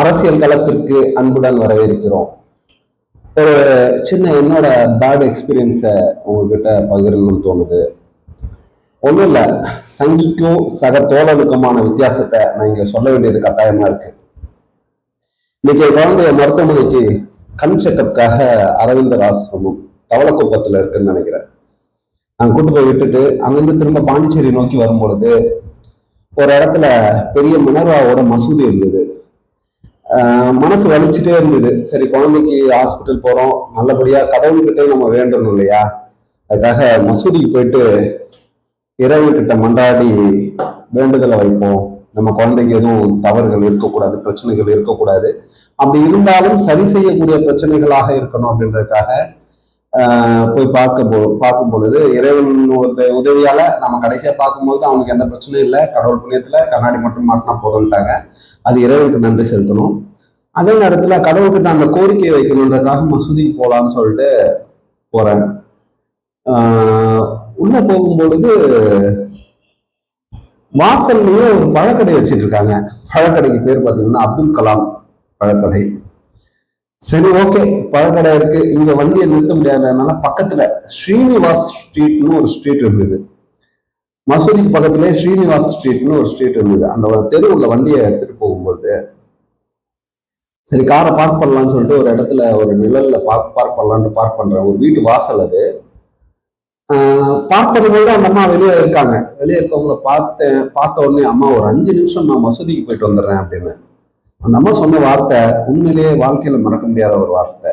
அரசியல் களத்திற்கு அன்புடன் வரவேற்கிறோம். ஒரு சின்ன என்னோட பேட் எக்ஸ்பீரியன்ஸை உங்ககிட்ட பகிரணும்னு தோணுது. ஒன்றும் இல்லை சங்கிக்கும் சக தோழனுக்குமான வித்தியாசத்தை நான் இங்கே சொல்ல வேண்டியது கட்டாயமாக இருக்கு. இன்னைக்கு குழந்தைய மருத்துவமனைக்கு கண் செக்கப்புக்காக அரவிந்தர் ஆசிரமம் தவளக்குப்பத்தில் இருக்குன்னு நினைக்கிறேன். நான் கூட்டு போய் விட்டுட்டு அங்கிருந்து திரும்ப பாண்டிச்சேரி நோக்கி வரும்பொழுது ஒரு இடத்துல பெரிய மினர்வாவோட மசூதி இருந்தது. மனசு வலிச்சுட்டே இருந்தது. சரி குழந்தைக்கு ஹாஸ்பிட்டல் போகிறோம் நல்லபடியாக கடவுள்கிட்டே நம்ம வேண்டணும் இல்லையா? அதுக்காக மசூதிக்கு போயிட்டு இறைவன்கிட்ட மன்றாடி வேண்டுதலை வைப்போம். நம்ம குழந்தைக்கு எதுவும் தவறுகள் இருக்கக்கூடாது பிரச்சனைகள் இருக்கக்கூடாது. அப்படி இருந்தாலும் சரி செய்யக்கூடிய பிரச்சனைகளாக இருக்கணும் அப்படின்றதுக்காக போய் பார்க்க போ பார்க்கும் பொழுது இறைவனுடைய உதவியால நம்ம கடைசியா பார்க்கும்போது அவனுக்கு எந்த பிரச்சனையும் இல்லை. கடவுள் புண்ணியத்துல கண்ணாடி மட்டும் மாட்டினா போதும்ட்டாங்க. அது இறைவனுக்கு நன்றி செலுத்தணும். அதே நேரத்தில் கடவுள்கிட்ட அந்த கோரிக்கையை வைக்கணுன்றதுக்காக மசூதிக்கு போகலான்னு சொல்லிட்டு போகிறேன் உள்ளே போகும்பொழுது வாசல்லையே ஒரு பழக்கடை வச்சுட்டு இருக்காங்க பழக்கடைக்கு பேர் பார்த்தீங்கன்னா அப்துல் கலாம் பழக்கடை. சரி ஓகே. பழக்கடை இருக்கு. இங்க வண்டியை நிறுத்த முடியாததுனால பக்கத்துல ஸ்ரீனிவாஸ் ஸ்ட்ரீட்னு ஒரு ஸ்ட்ரீட் இருந்தது. மசூதிக்கு பக்கத்திலே ஸ்ரீனிவாஸ் ஸ்ட்ரீட்னு ஒரு ஸ்ட்ரீட் இருந்தது. அந்த தெருவுள்ள வண்டியை எடுத்துட்டு போகும்போது சரி காரை பார்க் பண்ணலாம்னு சொல்லிட்டு ஒரு இடத்துல ஒரு நிழல்ல பார்க் பார்க் பண்ணலான்னு பார்க் பண்றேன் ஒரு வீட்டு வாசல் அது. பார்க் பண்ணும்போது அந்த அம்மா வெளியே இருக்காங்க. வெளியே இருக்கவங்கள பார்த்தேன் பார்த்த உடனே அம்மா ஒரு அஞ்சு நிமிஷம் நான் மசூதிக்கு போயிட்டு வந்துடுறேன் அப்படின்னு. அந்த அம்மா சொன்ன வார்த்தை உண்மையிலேயே வாழ்க்கையில மறக்க முடியாத ஒரு வார்த்தை.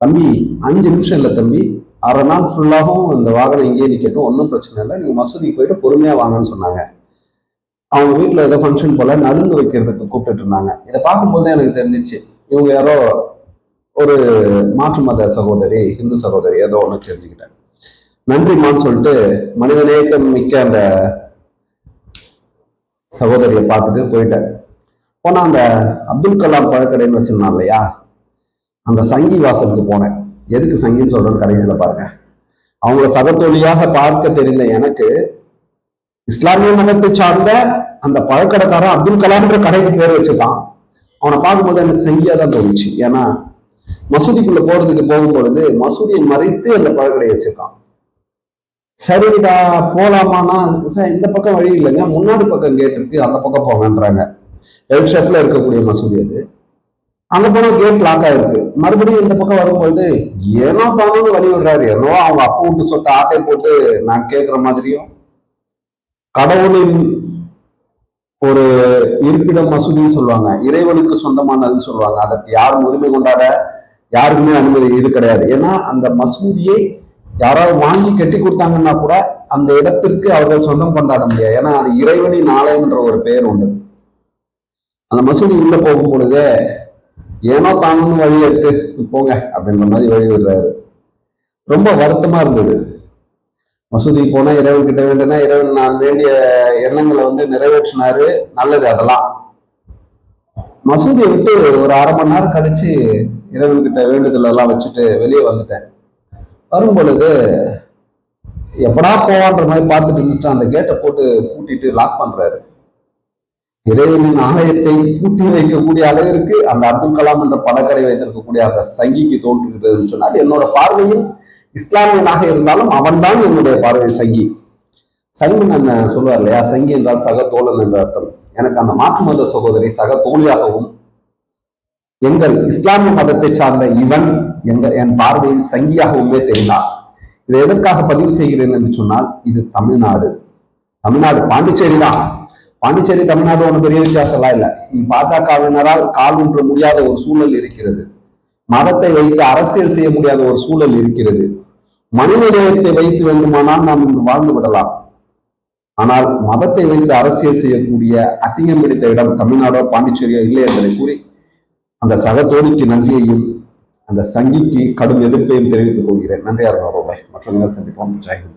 தம்பி அஞ்சு நிமிஷம் இல்லை தம்பி. அரை நாள் ஃபுல்லாகவும் இந்த வாகனம் இங்கேயே நிற்கட்டும் ஒன்றும் பிரச்சனை இல்லை. நீங்கள் மசூதிக்கு போயிட்டு பொறுமையாக வாங்கன்னு சொன்னாங்க. அவங்க வீட்டில் ஏதோ ஃபங்க்ஷன் போல் நலுங்கு வைக்கிறதுக்கு கூப்பிட்டு இருந்தாங்க. இதை பார்க்கும்போது தான் எனக்கு தெரிஞ்சிச்சு. இவங்க யாரோ ஒரு மாற்று மத சகோதரி இந்து சகோதரி ஏதோ ஒன்று தெரிஞ்சுக்கிட்டேன் நன்றிம்மான்னு சொல்லிட்டு மனிதநேயக்கம் மிக்க அந்த சகோதரியை பார்த்துட்டு போயிட்டேன். போனால் அந்த அப்துல் கலாம் பழக்கடைன்னு வச்சுருந்தான் இல்லையா? அந்த சங்கி வாசலுக்கு போனேன். எதுக்கு சங்கின்னு சொல்றேன்னு கடைசியில் பாருங்க. அவங்கள சகத்தொழியாக பார்க்க தெரிந்த எனக்கு இஸ்லாமிய மதத்தை சார்ந்த அந்த பழக்கடைக்காரன் அப்துல் கலாம்ன்ற கடைக்கு பேர் வச்சுருக்கான். அவனை பார்க்கும்போது எனக்கு சங்கியாக தான் தோணுச்சு. ஏன்னா மசூதிக்குள்ள போறதுக்கு போகும்பொழுது மசூதியை மறைத்து அந்த பழக்கடையை வச்சிருக்கான். சரிடா போலாமான்னா சார் இந்த பக்கம் வழி இல்லைங்க. முன்னாடி பக்கம் கேட் இருக்கு. அந்த பக்கம் போங்கன்றாங்க. எல் ஷேப்ல இருக்கக்கூடிய மசூதி அது. அங்க போனா கேட் லாக் ஆயிருக்கு. மறுபடியும் இந்த பக்கம் வரும்பொழுது ஏனோ தானும் வழி விடுறாரு ஏனோ அவங்க அப்பா விட்டு சொத்தை ஆட்டை போட்டு நான் கேட்குற மாதிரியும் கடவுளின் ஒரு இருப்பிடம் மசூதின்னு சொல்லுவாங்க. இறைவனுக்கு சொந்தமானதுன்னு சொல்லுவாங்க. அதற்கு யாரும் உரிமை கொண்டாட யாருக்குமே அனுமதி இது கிடையாது. ஏன்னா அந்த மசூதியை யாராவது வாங்கி கட்டி கொடுத்தாங்கன்னா கூட அந்த இடத்திற்கு அவர்கள் சொந்தம் கொண்டாட முடியாது. ஏன்னா அது இறைவனின் ஆலயம் என்ற ஒரு பெயர் உண்டு. அந்த மசூதி உள்ள போகும் பொழுதே ஏனோ தானும் வழி எடுத்து போங்க அப்படின்ற மாதிரி வழி விடுறாரு. ரொம்ப வருத்தமா இருந்தது. மசூதிக்கு போனா இறைவன் கிட்ட வேண்டுனா இறைவன் நான் வேண்டிய எண்ணங்களை வந்து நிறைவேற்றினாரு நல்லது அதெல்லாம். மசூதியை விட்டு ஒரு அரை மணி நேரம் கழிச்சு இறைவன் கிட்ட வேண்டுதல் எல்லாம் வச்சுட்டு வெளியே வந்துட்டேன். வரும் பொழுது எப்படா போவான்ற மாதிரி பார்த்துட்டு இருந்துட்டு அந்த கேட்டை போட்டு பூட்டிட்டு லாக் பண்றாரு. இறைவனின் ஆலயத்தை பூட்டி வைக்கக்கூடிய அளவிற்கு அந்த அப்துல் கலாம் என்ற பழக்கடை வைத்திருக்கக்கூடிய அந்த சங்கிக்கு தோன்றுகிறதுன்னு சொன்னால் என்னோட பார்வையில் இஸ்லாமியனாக இருந்தாலும் அவன்தான் என்னுடைய பார்வையில் சங்கி. சங்கி என்ன சொல்லுவார் இல்லையா? சங்கி என்றால் சக தோழன் என்ற அர்த்தம். எனக்கு அந்த மாற்று மத சகோதரி சக தோழியாகவும் எங்கள் இஸ்லாமிய மதத்தை சார்ந்த இவன் எங்க என் பார்வையில் சங்கியாகவுமே தெரிந்தார். இதை எதற்காக பதிவு செய்கிறேன் என்று சொன்னால் இது தமிழ்நாடு. தமிழ்நாடு பாண்டிச்சேரி தான் பாண்டிச்சேரி தமிழ்நாடு ஒன்றும் பெரிய வித்தியாசம் எல்லாம் இல்லை. பாஜகவினரால் கால் ஒன்று முடியாத ஒரு சூழல் இருக்கிறது. மதத்தை வைத்து அரசியல் செய்ய முடியாத ஒரு சூழல் இருக்கிறது. மனித நேயத்தை வைத்து வேண்டுமானால் நாம் இங்கு வாழ்ந்து விடலாம். ஆனால் மதத்தை வைத்து அரசியல் செய்யக்கூடிய அசிங்கம் பிடித்த இடம் தமிழ்நாடோ பாண்டிச்சேரியோ இல்லை என்பதை கூறி அந்த சக தோழிக்கு நன்றியையும் அந்த சங்கிக்கு கடும் எதிர்ப்பையும் தெரிவித்துக் கொள்கிறேன். நன்றியார் அருண் மற்ற நிகழ் சந்திப்போம். ஜெயஹிந்த்